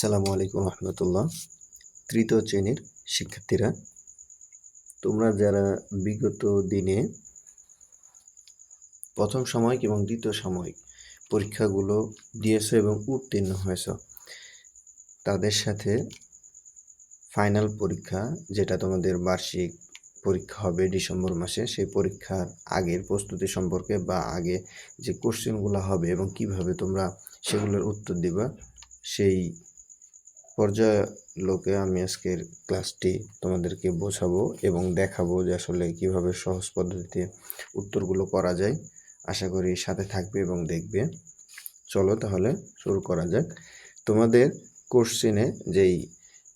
সালামু আলাইকুম রহমতুল্লাহ। তৃতীয় শ্রেণির শিক্ষার্থীরা, তোমরা যারা বিগত দিনে প্রথম সাময়িক এবং দ্বিতীয় সাময়িক পরীক্ষাগুলো দিয়েছ এবং উত্তীর্ণ হয়েছ, তাদের সাথে ফাইনাল পরীক্ষা, যেটা তোমাদের বার্ষিক পরীক্ষা হবে ডিসেম্বর মাসে, সেই পরীক্ষার আগের প্রস্তুতি সম্পর্কে বা আগে যে কোশ্চেনগুলো হবে এবং কীভাবে তোমরা সেগুলোর উত্তর দিবা, সেই পর্যালোকে আমি আজকের ক্লাসটি তোমাদেরকে বোঝাবো এবং দেখাবো যে আসলে কীভাবে সহজ পদ্ধতিতে উত্তরগুলো করা যায়। আশা করি সাথে থাকবে এবং দেখবে। চলো তাহলে শুরু করা যাক। তোমাদের কোশ্চেনে যেই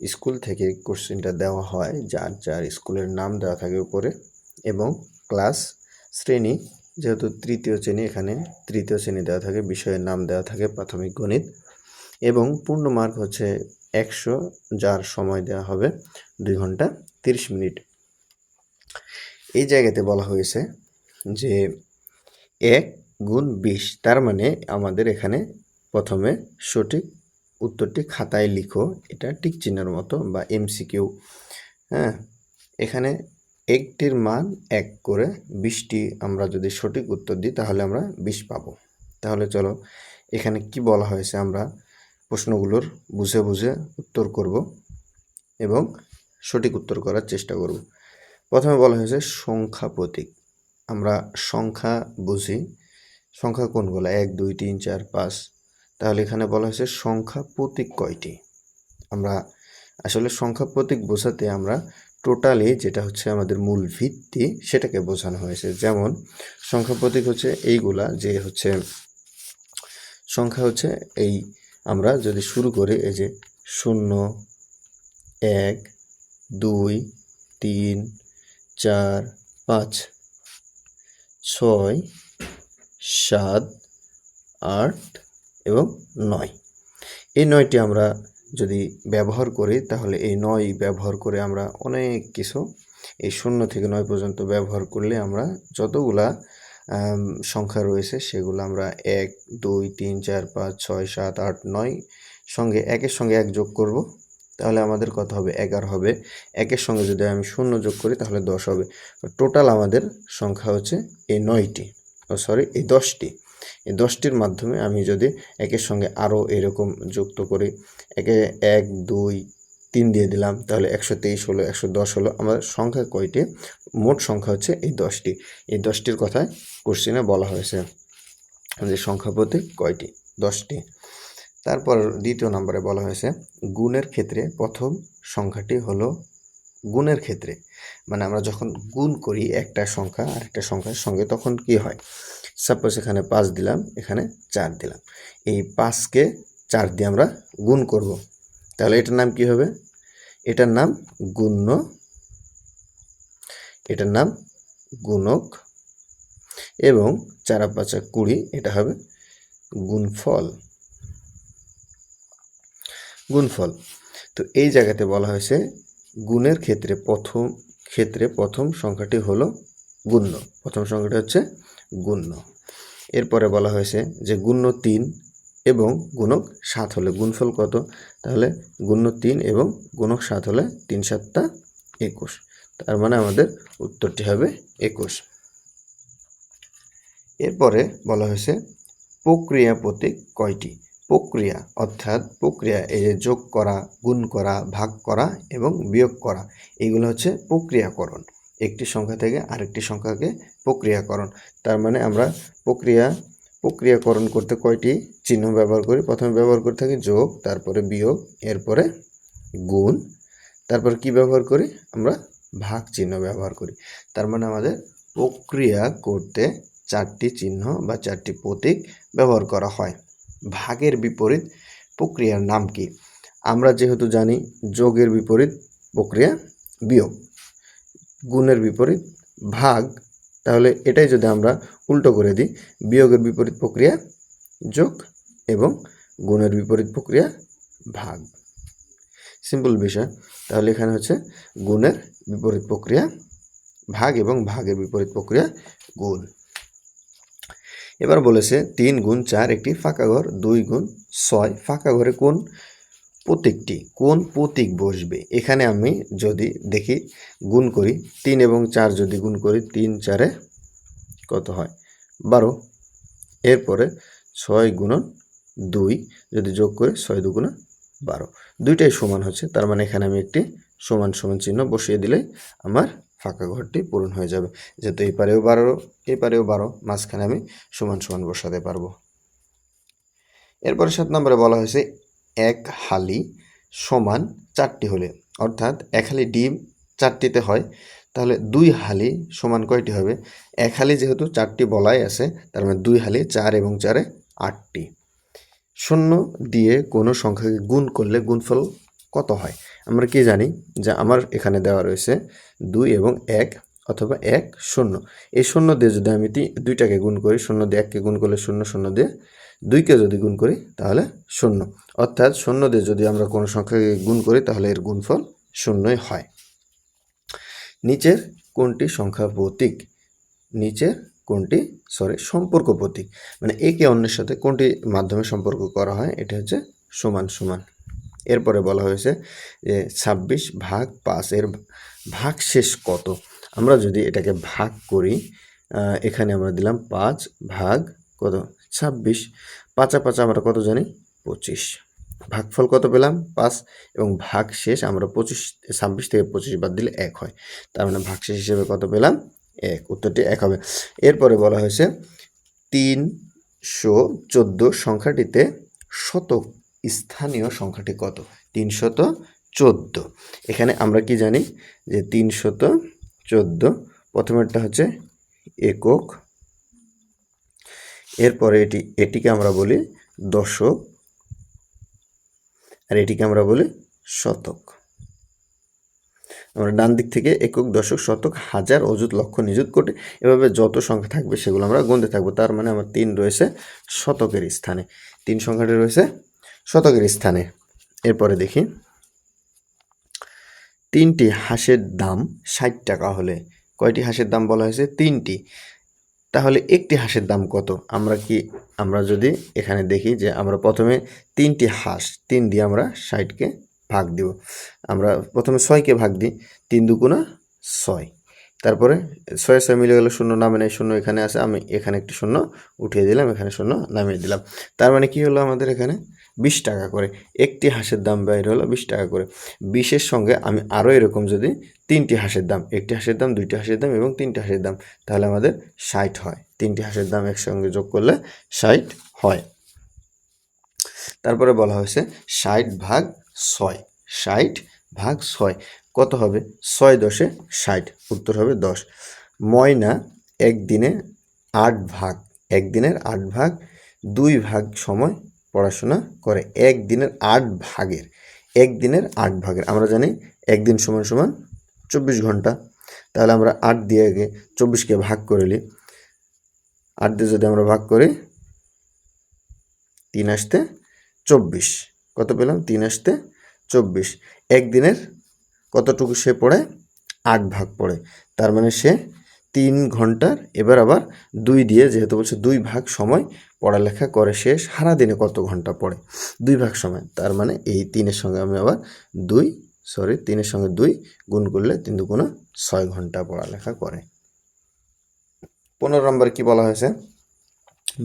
স্কুল থেকে কোশ্চেনটা দেওয়া হয়, যার যার স্কুলের নাম দেওয়া থাকে উপরে এবং ক্লাস শ্রেণি, যেহেতু তৃতীয় শ্রেণি, এখানে তৃতীয় শ্রেণি দেওয়া থাকে, বিষয়ের নাম দেওয়া থাকে প্রাথমিক গণিত এবং পূর্ণ মার্ক হচ্ছে একশো, যার সময় দেওয়া হবে দুই ঘণ্টা তিরিশ মিনিট। এই জায়গাতে বলা হয়েছে যে এক গুণ বিশ, তার মানে আমাদের এখানে প্রথমে সঠিক উত্তরটি খাতায় লিখো, এটা টিক চিহ্নের মতো বা এমসিকিউ। হ্যাঁ এখানে একটির মান এক করে বিশটি আমরা যদি সঠিক উত্তর দিই তাহলে আমরা বিশ পাবো। তাহলে চলো, এখানে কি বলা হয়েছে আমরা? প্রশ্নগুলোর বুঝে বুঝে উত্তর করব এবং সঠিক উত্তর করার চেষ্টা করব। প্রথমে বলা হয়েছে সংখ্যা প্রতীক। আমরা সংখ্যা বুঝি। সংখ্যা কোনগুলো? এক, দুই, তিন, চার, পাঁচ। তাহলে এখানে বলা হয়েছে সংখ্যা প্রতীক কয়টি? আমরা আসলে সংখ্যা প্রতীক বোঝাতে আমরা টোটালি যেটা হচ্ছে আমাদের মূল ভিত্তি সেটাকে বোঝানো হয়েছে। যেমন সংখ্যা প্রতীক হচ্ছে এইগুলা যে হচ্ছে সংখ্যা হচ্ছে এই আমরা যদি শুরু করি, এই যে শূন্য, এক, দুই, তিন, চার, পাঁচ, ছয়, সাত, আট এবং নয়। এই নয়টি আমরা যদি ব্যবহার করি, তাহলে এই নয় ব্যবহার করে আমরা অনেক কিছু এই শূন্য থেকে নয় পর্যন্ত ব্যবহার করলে আমরা যতগুলা সংখ্যা রয়েছে, সেগুলো আমরা এক, দুই, তিন, চার, পাঁচ, ছয়, সাত, আট, নয় সঙ্গে একের সঙ্গে এক যোগ করব। তাহলে আমাদের কত হবে? এগারো হবে। একের সঙ্গে যদি আমি শূন্য যোগ করি, তাহলে দশ হবে। টোটাল আমাদের সংখ্যা হচ্ছে এই নয়টি, ও সরি এই দশটি। এই দশটির মাধ্যমে আমি যদি একের সঙ্গে আরও এরকম যুক্ত করি, একে এক, দুই তিন দিয়ে দিলাম, তাহলে একশো তেইশ হলো, একশো দশ হলো আমার সংখ্যা কয়টি? মোট সংখ্যা হচ্ছে এই দশটি। এই দশটির কথায় কোশ্চেনে বলা হয়েছে যে সংখ্যা প্রতি কয়টি? দশটি। তারপর দ্বিতীয় নম্বরে বলা হয়েছে, গুণের ক্ষেত্রে প্রথম সংখ্যাটি হলো গুণের ক্ষেত্রে। মানে আমরা যখন গুণ করি একটা সংখ্যা আর একটা সংখ্যার সঙ্গে, তখন কি হয়? সাপোজ এখানে পাঁচ দিলাম, এখানে চার দিলাম। এই পাঁচকে চার দিয়ে আমরা গুণ করব। তাহলে এটার নাম কি হবে? এটার নাম গুণ্য, এটার নাম গুণক, এবং চারা পাঁচা কুড়ি, এটা হবে গুণফল। গুণফল। তো এই জায়গাতে বলা হয়েছে গুণের ক্ষেত্রে প্রথম ক্ষেত্রে প্রথম সংখ্যাটি হলো গুণ্য। প্রথম সংখ্যাটি হচ্ছে গুণ্য। এরপরে বলা হয়েছে যে গুণ্য তিন এবং গুণক সাত হলে গুণফল কত? তাহলে গুণ্য তিন এবং গুণক সাত হলে তিন সাতটা একুশ। তার মানে আমাদের উত্তরটি হবে একুশ। এরপরে বলা হয়েছে, প্রক্রিয়া প্রতীক কয়টি? প্রক্রিয়া, অর্থাৎ প্রক্রিয়া এই যে যোগ করা, গুণ করা, ভাগ করা এবং বিয়োগ করা, এগুলো হচ্ছে প্রক্রিয়াকরণ। একটি সংখ্যা থেকে আরেকটি সংখ্যাকে প্রক্রিয়াকরণ। তার মানে আমরা প্রক্রিয়া প্রক্রিয়াকরণ করতে কয়টি চিহ্ন ব্যবহার করি? প্রথমে ব্যবহার করে থাকি যোগ, তারপরে বিয়োগ, এরপরে গুণ। তারপর কি ব্যবহার করি? আমরা ভাগ চিহ্ন ব্যবহার করি। তার মানে আমাদের প্রক্রিয়া করতে চারটি চিহ্ন বা চারটি প্রতীক ব্যবহার করা হয়। ভাগের বিপরীত প্রক্রিয়ার নাম কি? আমরা যেহেতু জানি যোগের বিপরীত প্রক্রিয়া বিয়োগ। গুণের বিপরীত ভাগ তাহলে এটাই যদি আমরা উল্টো করে দিই, বিয়োগের বিপরীত প্রক্রিয়া যোগ এবং গুণের বিপরীত প্রক্রিয়া ভাগ। সিম্পল বিষয়। তাহলে এখানে হচ্ছে গুণের বিপরীত প্রক্রিয়া ভাগ এবং ভাগের বিপরীত প্রক্রিয়া গুণ। এবার বলেছে তিন গুণ চার একটি ফাঁকা ঘর, দুই গুণ ছয়। ফাঁকা ঘরে কোন প্রতীকটি, কোন প্রতীক বসবে? এখানে আমি যদি দেখি, গুণ করি তিন এবং চার, যদি গুণ করি তিন, চারে কত হয়? বারো। এরপরে ছয় গুণন দুই, যদি যোগ করে ছয় দুগুণা বারো। দুইটাই সমান হচ্ছে, তার মানে এখানে আমি একটি সমান সমান চিহ্ন বসিয়ে দিলে আমার ফাঁকা ঘরটি পূরণ হয়ে যাবে। যেহেতু এই পারেও বারো, এই পারেও বারো, মাঝখানে আমি সমান সমান বসাতে পারব। এরপরে সাত নম্বরে বলা হয়েছে এক হালি সমান চারটি হলে, অর্থাৎ এক হালি ডিম চারটিতে হয়, তাহলে দুই হালি সমান কয়টি হবে? এক হালি যেহেতু চারটি বলাই আছে, তার মানে দুই হালি চার এবং চারে আটটি। শূন্য দিয়ে কোনো সংখ্যাকে গুণ করলে গুণফল কত হয়? আমরা কি জানি? যে আমার এখানে দেওয়া রয়েছে দুই এবং এক অথবা এক শূন্য। এই শূন্য দিয়ে যদি আমি দুইটাকে গুণ করি, শূন্য দিয়ে এককে গুণ করলে শূন্য শূন্য দিয়ে দুইকে যদি গুণ করি, তাহলে শূন্য। অর্থাৎ শূন্য দিয়ে যদি আমরা কোনো সংখ্যাকে গুণ করি, তাহলে এর গুণফল শূন্যই হয়। নিচের কোনটি সংখ্যা প্রতীক? নিচের কোনটি সরি সম্পর্ক প্রতীক। মানে একে অন্যের সাথে কোনটি মাধ্যমে সম্পর্ক করা হয়, এটা হচ্ছে সমান সমান। এরপরে বলা হয়েছে যে ছাব্বিশ ভাগ পাঁচ, এর ভাগ শেষ কত? আমরা যদি এটাকে ভাগ করি এখানে আমরা দিলাম পাঁচ ভাগ কত? ছাব্বিশ। পাঁচা পাঁচা আমরা কত জানি? পঁচিশ। ভাগফল কত পেলাম? পাঁচ। এবং ভাগ শেষ আমরা পঁচিশ, ছাব্বিশ থেকে পঁচিশ বাদ দিলে এক হয়। তার মানে ভাগ শেষ হিসেবে কত পেলাম? এক। উত্তরটি এক হবে। এরপরে বলা হয়েছে, তিনশো চোদ্দ সংখ্যাটিতে শতক স্থানীয় সংখ্যাটি কত? তিনশত চোদ্দ। এখানে আমরা কি জানি? যে তিনশত চোদ্দ প্রথমেরটা হচ্ছে একক এরপরে এটি, এটিকে আমরা বলি দশক, আর এটিকে আমরা বলি শতক। আমরা ডান দিক থেকে একক দশক, শতক, হাজার অযুত, লক্ষ, নিযুত, কোটি, এভাবে যত সংখ্যা থাকবে সেগুলো আমরা গুনতে থাকব। তার মানে আমার তিন রয়েছে শতকের স্থানে। তিন সংখ্যাটি রয়েছে শতকের স্থানে। এরপরে দেখি, তিনটি হাঁসের দাম ষাট টাকা হলে, কয়টি হাঁসের দাম বলা হয়েছে? তিনটি। তাহলে একটি হাঁসের দাম কত? আমরা কি, আমরা যদি এখানে দেখি যে আমরা প্রথমে তিনটি হাঁস, তিন দিয়ে আমরা ষাটকে ভাগ দিব। আমরা প্রথমে ছয়কে ভাগ দিই, তিন দুগুণা ছয়। তারপরে ছয় ছয় মিলে গেলে শূন্য, নামে নেই, শূন্য এখানে আছে, আমি এখানে একটি শূন্য উঠিয়ে দিলাম, এখানে শূন্য নামিয়ে দিলাম। তার মানে কি হলো আমাদের এখানে? বিশ টাকা করে। একটি হাঁসের দাম বাইরে হলো বিশ টাকা করে। বিশের সঙ্গে আমি আরও এরকম যদি তিনটি হাঁসের দাম, একটি হাঁসের দাম, দুইটি হাঁসের দাম এবং তিনটি হাঁসের দাম, তাহলে আমাদের ষাট হয়। তিনটি হাঁসের দাম একসঙ্গে যোগ করলে ষাট হয়। তারপরে বলা হয়েছে ষাট ভাগ ছয়। ষাট ভাগ ছয়। কত হবে? ছয় দশে ষাট। উত্তর হবে দশ। ময়না একদিনে আট ভাগ। একদিনের আট ভাগ দুই ভাগ সময় পড়াশোনা করে। একদিনের আট ভাগের। একদিনের আট ভাগের। আমরা জানি একদিন সমান সমান চব্বিশ ঘণ্টা। তাহলে আমরা আট দিয়ে আগে চব্বিশকে ভাগ করে নিই। আট দিয়ে যদি আমরা ভাগ করি, তিন আসতে চব্বিশ। কত পেলাম? তিন আসতে চব্বিশ। একদিনের কতটুকু সে পড়ে? আট ভাগ পড়ে। তার মানে সে তিন ঘণ্টার, এবার আবার দুই দিয়ে যেহেতু বলছে দুই ভাগ সময় পড়ালেখা করে, সে সারাদিনে কত ঘণ্টা পড়ে? দুই ভাগ সময়। তার মানে এই তিনের সঙ্গে আমি আবার দুই সরি তিনের সঙ্গে দুই গুণ করলে তিন দুগুণা ছয় ঘণ্টা পড়ালেখা করে। পনেরো নম্বর কি বলা হয়েছে?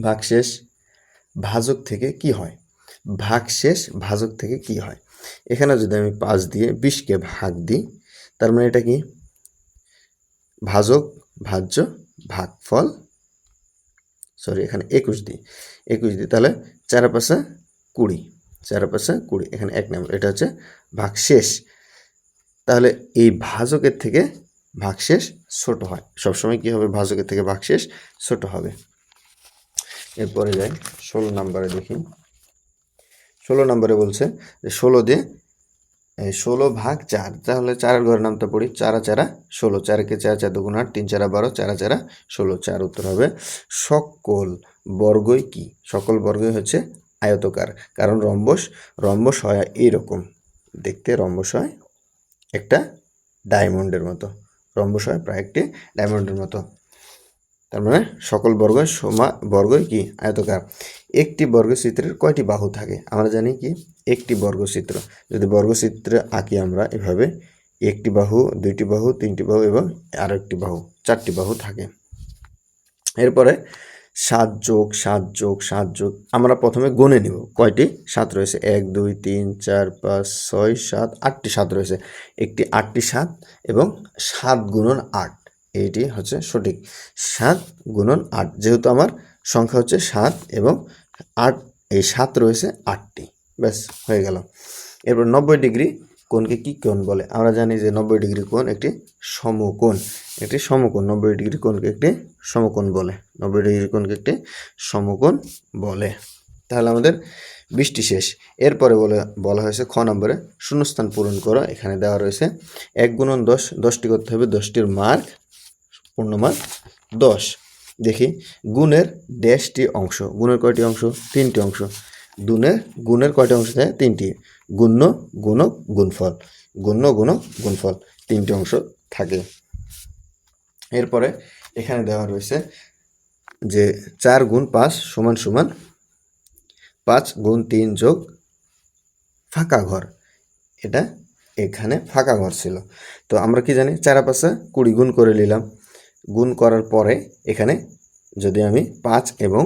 ভাগশেষ ভাজক থেকে কি হয়? ভাগশেষ ভাজক থেকে কি হয়? এখানে যদি আমি পাঁচ দিয়ে বিশকে ভাগ দিই, তার মানে এটা কি? ভাজক, ভাজ্য, ভাগফল সরি এখানে একুশ দিই। একুশ দিই তাহলে চার পাশা কুড়ি চার পাশা কুড়ি, এখানে এক নম্বর, এটা হচ্ছে ভাগশেষ। তাহলে এই ভাজকের থেকে ভাগশেষ ছোট হয়। সবসময় কি হবে? ভাজকের থেকে ভাগশেষ ছোট হবে। এরপরে যাই, ষোলো নম্বরে দেখি। ষোলো নম্বরে বলছে যে ষোলো দিয়ে ষোলো ভাগ চার, তাহলে চারের ঘরের নামটা পড়ি, চারা চারা ষোলো চারকে চার চার দুগুণ আট, তিন চারা বারো, চারা চারা ষোলো, চার উত্তর হবে সকল বর্গই কি? সকল বর্গই হচ্ছে আয়তকার, কারণ রম্বস রম্বস হয় এইরকম, দেখতে রম্বস হয় একটা ডায়মন্ডের মতো, রম্বস হয় প্রায় একটি ডায়মন্ডের মতো, তার মানে সকল বর্গ সমা বর্গই কি? আয়তকার। একটি বর্গচিত্রের কয়টি বাহু থাকে? আমরা জানি কি, একটি বর্গচিত্র যদি বর্গচিত্র আঁকি আমরা এভাবে, একটি বাহু, দুইটি বাহু, তিনটি বাহু এবং আরও একটি বাহু, চারটি বাহু থাকে। এরপরে সাত যোগ সাত যোগ সাত যোগ, আমরা প্রথমে গুনে নিব। কয়টি? সাত রয়েছে। এক, দুই, তিন, চার, পাঁচ, ছয়, সাত, আটটি সাত রয়েছে। একটি আটটি সাত এবং সাত গুণন আট। এইটি হচ্ছে সঠিক। সাত গুণন আট। যেহেতু আমার সংখ্যা হচ্ছে সাত এবং আট, এই সাত রয়েছে আটটি। ব্যাস, হয়ে গেল। এরপর নব্বই ডিগ্রি কোণকে কি কোণ বলে? আমরা জানি যে নব্বই ডিগ্রি কোণ একটি সমকোণ। একটি সমকোণ, নব্বই ডিগ্রি কোণকে একটি সমকোণ বলে। নব্বই ডিগ্রি কোণকে একটি সমকোণ বলে। তাহলে আমাদের বৃষ্টি শেষ। এরপরে বলে, বলা হয়েছে খ নম্বরে শূন্যস্থান পূরণ করো। এখানে দেওয়া রয়েছে এক গুণন দশ, দশটি করতে হবে, দশটির মার্ক পূর্ণমান দশ। দেখি, গুণের ড্যাশটি অংশ। গুণের কয়টি অংশ? তিনটি অংশ। গুণের গুণের কয়টি অংশ থাকে? তিনটি। গুণ্য, গুণক, গুণফল। গুণ্য, গুণক, গুণফল তিনটি অংশ থাকে। এরপরে এখানে দেওয়া রয়েছে যে চার গুণ পাঁচ সমান সমান পাঁচ গুণ তিন যোগ ফাঁকা ঘর। এটা এখানে ফাঁকা ঘর ছিল। তো আমরা কি জানি? চারা পাঁচা কুড়ি গুণ করে নিলাম। গুণ করার পরে এখানে যদি আমি পাঁচ এবং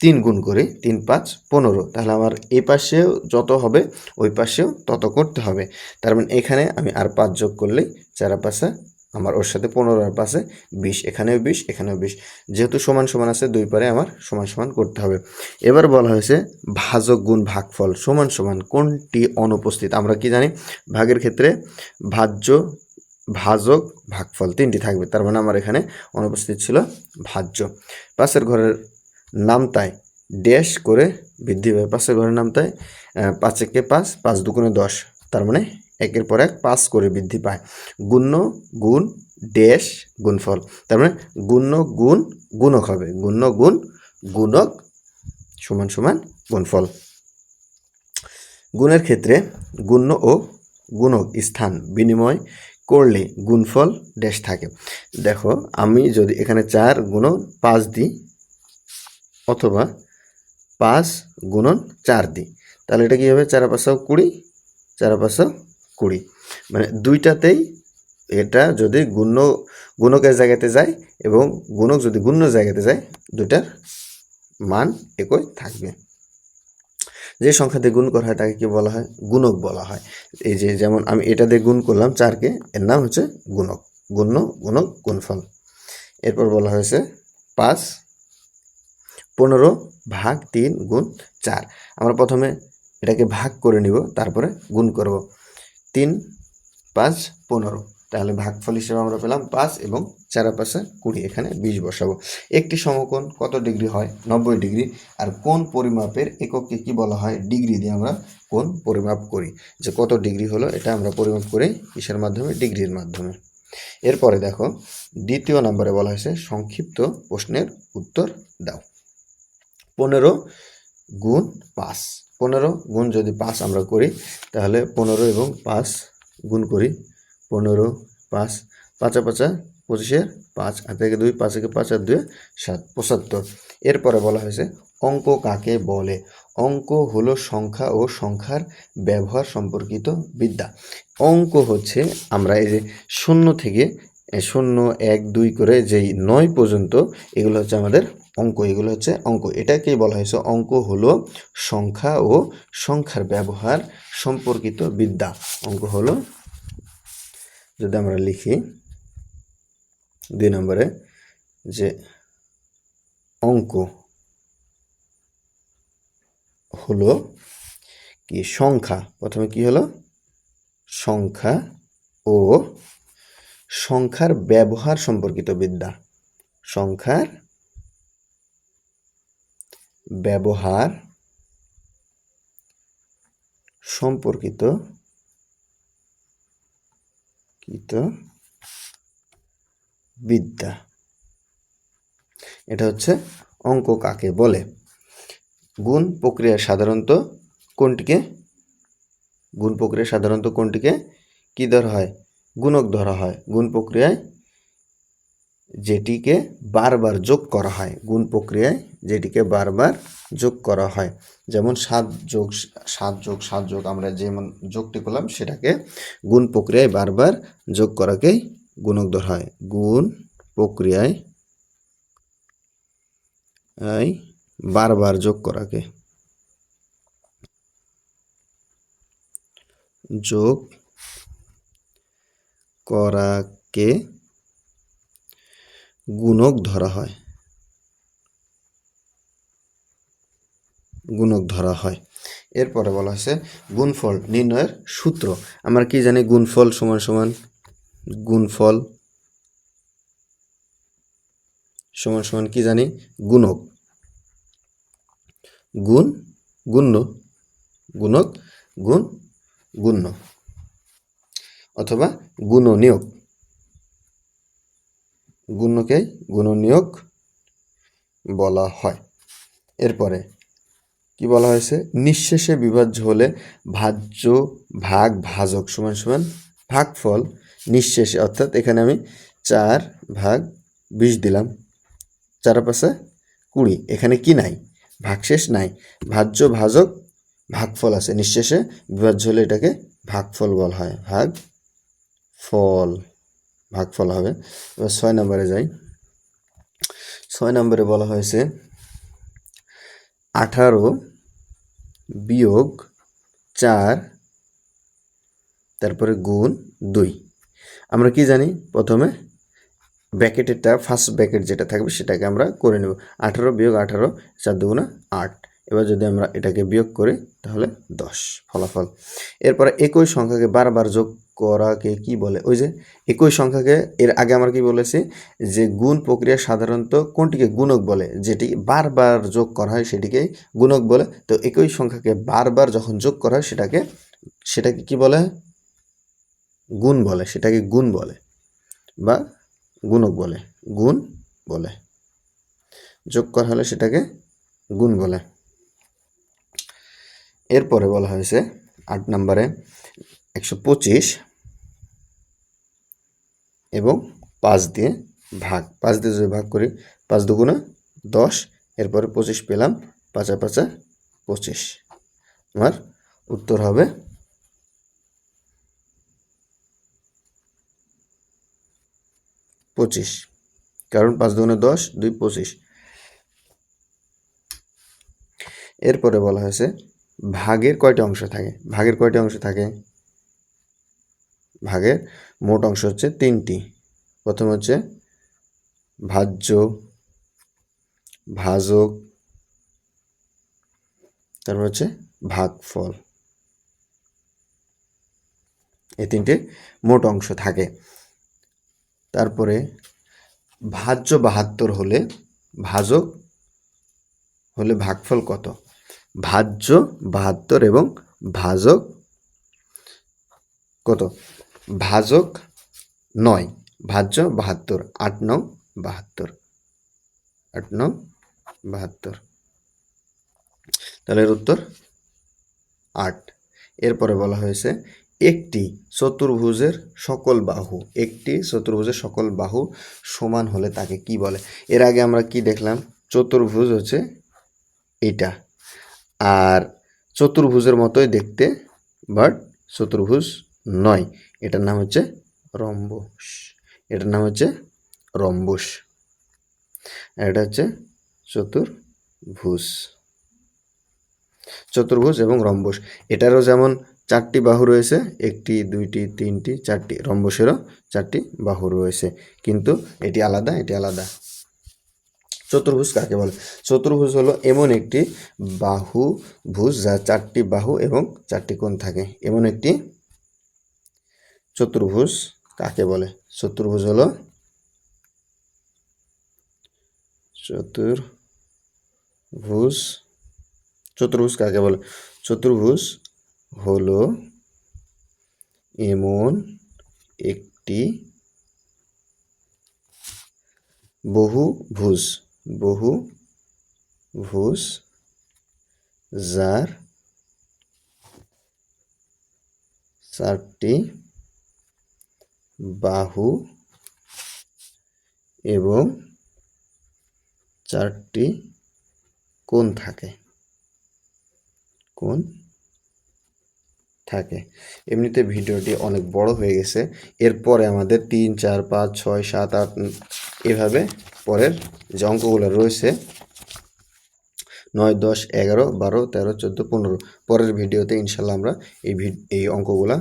তিন গুণ করি, তিন, পাঁচ, পনেরো, তাহলে আমার এই পাশেও যত হবে, ওই পাশেও তত করতে হবে। তার মানে এখানে আমি আর পাঁচ যোগ করলেই চারা পাশা আমার ওর সাথে পনেরো আর পাশে বিশ, এখানেও বিশ এখানেও বিশ। যেহেতু সমান সমান আছে, দুই পারে আমার সমান সমান করতে হবে। এবার বলা হয়েছে ভাজক গুণ ভাগফল সমান সমান কোনটি অনুপস্থিত? আমরা কি জানি? ভাগের ক্ষেত্রে ভাজ্য ভাজক ভাগফল তিনটি থাকবে। তার মানে আমার এখানে অনুপস্থিত ছিল ভাজ্য। পাশের ঘরের নামতায় ড্যাশ করে বৃদ্ধি পায়। পাশের ঘরের নামতায় পাঁচ একে পাঁচ পাঁচ দুগুণে দশ। তার মানে একের পর এক পাঁচ করে বৃদ্ধি পায়। গুণ্য গুণ ড্যাশ গুণফল। তার মানে গুণ্য গুণ গুণক হবে। গুণ্য গুণ গুণক সমান সমান গুণফল। গুণের ক্ষেত্রে গুণ্য ও গুণক স্থান বিনিময় করলে গুণফল ড্যাশ থাকে। দেখো, আমি যদি এখানে চার গুণন পাঁচ দিই, অথবা পাঁচ গুণন চার দিই, তাহলে এটা কী হবে? চারা পাঁচশো কুড়ি, চারা পাঁচশো কুড়ি। মানে দুইটাতেই এটা যদি গুণ্য, গুণকের জায়গাতে যায় এবং গুণক যদি গুণ্য জায়গাতে যায়, দুইটার মান একই থাকবে। যে সংখ্যা দিয়ে গুণ করা হয় তাকে কি বলা হয়? গুণক বলা হয়। এই যে যেমন আমি এটা দিয়ে গুণ করলাম চারকে, এর নাম হচ্ছে গুণক। গুণ্য, গুণক, গুণফল। এরপর বলা হয়েছে পাঁচ, পনেরো ভাগ তিন গুণ চার। আমরা প্রথমে এটাকে ভাগ করে নিব, তারপরে গুণ করব। তিন, পাঁচ, পনেরো। তাহলে ভাগফল হিসেবে আমরা পেলাম পাঁচ এবং চারা পাশে কুড়ি, এখানে বিশ বসাবো। একটি সমকোণ কত ডিগ্রি হয়? নব্বই ডিগ্রি। আর কোন পরিমাপের এককে কি বলা হয়? ডিগ্রি দিয়ে আমরা কোন পরিমাপ করি? যে কত ডিগ্রি হলো, এটা আমরা পরিমাপ করি কিসের মাধ্যমে? ডিগ্রির মাধ্যমে। এরপরে দেখো, দ্বিতীয় নম্বরে বলা হয়েছে, সংক্ষিপ্ত প্রশ্নের উত্তর দাও। পনেরো গুণ পাঁচ। পনেরো গুণ যদি পাঁচ আমরা করি, তাহলে পনেরো এবং পাঁচ গুণ করি পনেরো, পাঁচ, পাঁচা পাঁচা পঁচিশে পাঁচ আর থেকে দুই, পাঁচ থেকে পাঁচ আর দুই সাত, পঁচাত্তর। এরপরে বলা হয়েছে, অঙ্ক কাকে বলে? অঙ্ক হলো সংখ্যা ও সংখ্যার ব্যবহার সম্পর্কিত বিদ্যা। অঙ্ক হচ্ছে, আমরা এই যে শূন্য থেকে শূন্য, এক, দুই করে যেই নয় পর্যন্ত, এগুলো হচ্ছে আমাদের অঙ্ক, এগুলো হচ্ছে অঙ্ক। এটাকেই বলা হয়েছে, অঙ্ক হলো সংখ্যা ও সংখ্যার ব্যবহার সম্পর্কিত বিদ্যা। অঙ্ক হলো যদি আমরা লিখি দুই নম্বরে যে অঙ্ক হলো কি? সংখ্যা। প্রথমে কি হলো? সংখ্যা ও সংখ্যার ব্যবহার সম্পর্কিত বিদ্যা। সংখ্যার ব্যবহার সম্পর্কিত কিত বিদ্যা। এটা হচ্ছে অঙ্ক কাকে বলে? গুণ প্রক্রিয়া সাধারণত কোনটিকে? গুণ প্রক্রিয়া সাধারণত কোনটিকে? কী ধরা হয়? গুণক ধরা হয়। গুণ প্রক্রিয়ায় যেটিকে বারবার যোগ করা হয়, গুণ প্রক্রিয়ায় যেটিকে বারবার যোগ করা হয়। যেমন সাত যোগ সাত যোগ সাত যোগ আমরা যেমন যোগটি করলাম, সেটাকে গুণ প্রক্রিয়ায় বারবার যোগ করাকেই গুণক ধরা হয়। গুণ প্রক্রিয়ায় বারবার যোগ করাকে। যোগ করাকে গুণক ধরা হয়। গুণক ধরা হয়। এরপরে বলা হয়েছে গুণফল নির্ণয়ের সূত্র। আমরা কি জানি গুণফল সমান সমান? গুণফল সমান সমান কি জানি? গুণক। গুণ, গুণ্য, গুণক, গুণ, গুণ্য। অথবা গুণনীয়ক গুণকেই গুণনীয়ক বলা হয়। এরপরে কি বলা হয়েছে? নিঃশেষে বিভাজ্য হলে ভাজ্য ভাগ ভাজক সমান সমান ভাগফল নিঃশেষে। অর্থাৎ এখানে আমি চার ভাগ বিশ দিলাম। চার পাশে কুড়ি। এখানে কি নাই? ভাগশেষ নাই। ভাজ্য ভাজক ভাগফল আছে। নিঃশেষে বিভাজ্য হলে এটাকে ভাগফল বলা হয়। ভাগ ফল ভাগফল হবে। এবার ছয় নম্বরে যাই। ছয় নম্বরে বলা হয়েছে, আঠারো বিয়োগ চার, তারপরে গুণ দুই। আমরা কি জানি? প্রথমে ব্র্যাকেটেরটা ফার্স্ট ব্র্যাকেট যেটা থাকবে সেটাকে আমরা করে নেব। আঠারো বিয়োগ আঠারো, চার দুগুণা আট। এবার যদি আমরা এটাকে বিয়োগ করি, তাহলে দশ ফলাফল। এরপরে একই সংখ্যাকে বারবার যোগ করাকে কি বলে? ওই যে একই সংখ্যাকে এর আগে আমরা কি বলেছি? যে গুণ প্রক্রিয়া সাধারণত কোনটিকে গুণক বলে? যেটি বারবার যোগ করা হয় সেটিকে গুণক বলে। তো একই সংখ্যাকে বারবার যখন যোগ করা হয় সেটাকে সেটাকে কি বলে? গুণ বলে। সেটাকে গুণ বলে বা গুণক বলে। গুণ বলে। যোগ করা হলে সেটাকে গুণ বলে। এরপরে বলা হয়েছে আট নম্বরে একশো পঁচিশ এবং পাঁচ দিয়ে ভাগ। পাঁচ দিয়ে যদি ভাগ করি, পাঁচ দুগুণা দশ, এরপরে পঁচিশ পেলাম, পাঁচা পাঁচা পঁচিশ। আমার উত্তর হবে পঁচিশ। কারণ পাঁচ দুগুণে দশ, দুই পঁচিশ। এরপরে বলা হয়েছে, ভাগের কয়টি অংশ থাকে? ভাগের কয়টি অংশ থাকে? ভাগের মোট অংশ হচ্ছে তিনটি। প্রথম হচ্ছে ভাজ্য, ভাজক, তারপর হচ্ছে ভাগফল। এই তিনটে মোট অংশ থাকে। তারপরে ভাজ্য বাহাত্তর হলে ভাজক হলে ভাগফল কত? ভাজ্য বাহাত্তর এবং ভাজক কত? ভাজক নয়, ভাজ্য বাহাত্তর, আট নং বাহাত্তর, আট নং বাহাত্তর। তাহলে এর উত্তর আট। এরপরে বলা হয়েছে, একটি চতুর্ভুজের সকল বাহু, একটি চতুর্ভুজের সকল বাহু সমান হলে তাকে কি বলে? এর আগে আমরা কি দেখলাম? চতুর্ভুজ হচ্ছে এটা। আর চতুর্ভুজের মতোই দেখতে বাট চতুর্ভুজ নয়। এটার নাম হচ্ছে রম্বস। এটার নাম হচ্ছে রম্বস। এটা হচ্ছে চতুর্ভুজ। চতুর্ভুজ এবং রম্বস। এটারও যেমন চারটি বাহু রয়েছে, একটি, দুইটি, তিনটি, চারটি, রম্বসেরও চারটি বাহু রয়েছে। কিন্তু এটি আলাদা এটি আলাদা। চতুর্ভুজ কাকে বলে? চতুর্ভুজ হলো এমন একটি বাহু, ভুজ, যা চারটি বাহু এবং চারটি কোণ থাকে। এমন একটি চতুর্ভুজ, কাকে বলে? চতুর্ভুজ হলো চতুর্ভুজ চতুর্ভুজ কাকে বলে? চতুর্ভুজ হলো এমন একটি বহুভুজ বহু ভুজ যার চারটি বাহু এবং চারটি কোণ থাকে। কোণ থাকে। এমনিতে ভিডিওটি অনেক বড় হয়ে গেছে। এরপরে আমাদের তিন, চার, পাঁচ, ছয়, সাত, আট এভাবে পরের যে অঙ্কগুলো রয়েছে, নয়, দশ, এগারো, বারো, তেরো, চোদ্দ, পনেরো, পরের ভিডিওতে ইনশাল্লাহ আমরা এই এই অঙ্কগুলা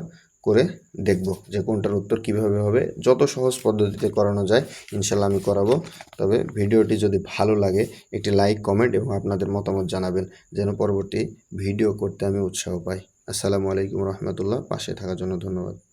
করে দেখব যে কোনটার উত্তর কীভাবে হবে। যত সহজ পদ্ধতিতে করানো যায় ইনশাল্লাহ আমি করাবো। তবে ভিডিওটি যদি ভালো লাগে, একটি লাইক, কমেন্ট এবং আপনাদের মতামত জানাবেন, যেন পরবর্তী ভিডিও করতে আমি উৎসাহ পাই। আসসালামু আলাইকুম রহমতুল্লাহ। পাশে থাকার জন্য ধন্যবাদ।